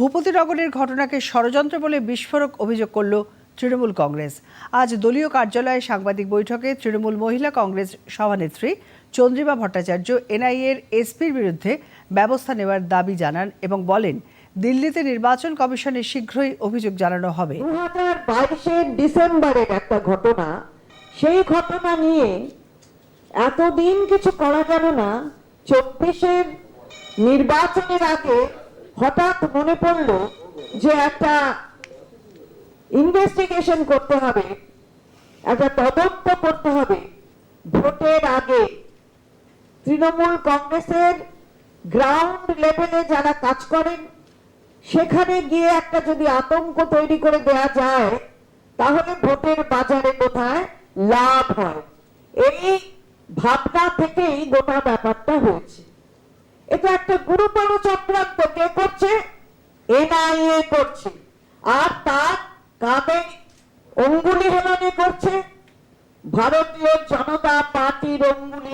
ভূপতিনগরের ঘটনাকে ষড়যন্ত্র বলে বিস্ফোরক অভিযোগ করল তৃণমূল কংগ্রেস। আজ দলীয় কার্যালয়ে সাংবাদিক বৈঠকে তৃণমূল মহিলা কংগ্রেস সভানেত্রী চন্দ্রিমা ভট্টাচার্য এনআইএর এসপির বিরুদ্ধে ব্যবস্থা নেওয়ার দাবি জানান এবং বলেন, দিল্লিতে নির্বাচন কমিশনে শীঘ্রই অভিযোগ জানানো হবে। দু ডিসেম্বরের একটা ঘটনা। সেই ঘটনা নিয়ে এতদিন কিছু করা গেল না। চব্বিশের নির্বাচনের আগে হঠাৎ মনে পড়ল যে একটা ইনভেস্টিগেশন করতে হবে, একটা তদন্ত করতে হবে। ভোটের আগে তৃণমূল কংগ্রেসের গ্রাউন্ড লেভেলে যারা কাজ করেন, সেখানে গিয়ে একটা যদি আতঙ্ক তৈরি করে দেয়া যায়, তাহলে ভোটের বাজারে কোথায় লাভ হয়। এই ভাবনা থেকেই গোটা ব্যাপারটা হয়েছে। এটা একটা গুরুতর চক্রান্ত। কে করছে? এনআইএ করছে। আর তার কাঁধে অঙ্গুলি হেলনে করছে। ভারতীয় জনতা পার্টির অঙ্গুলি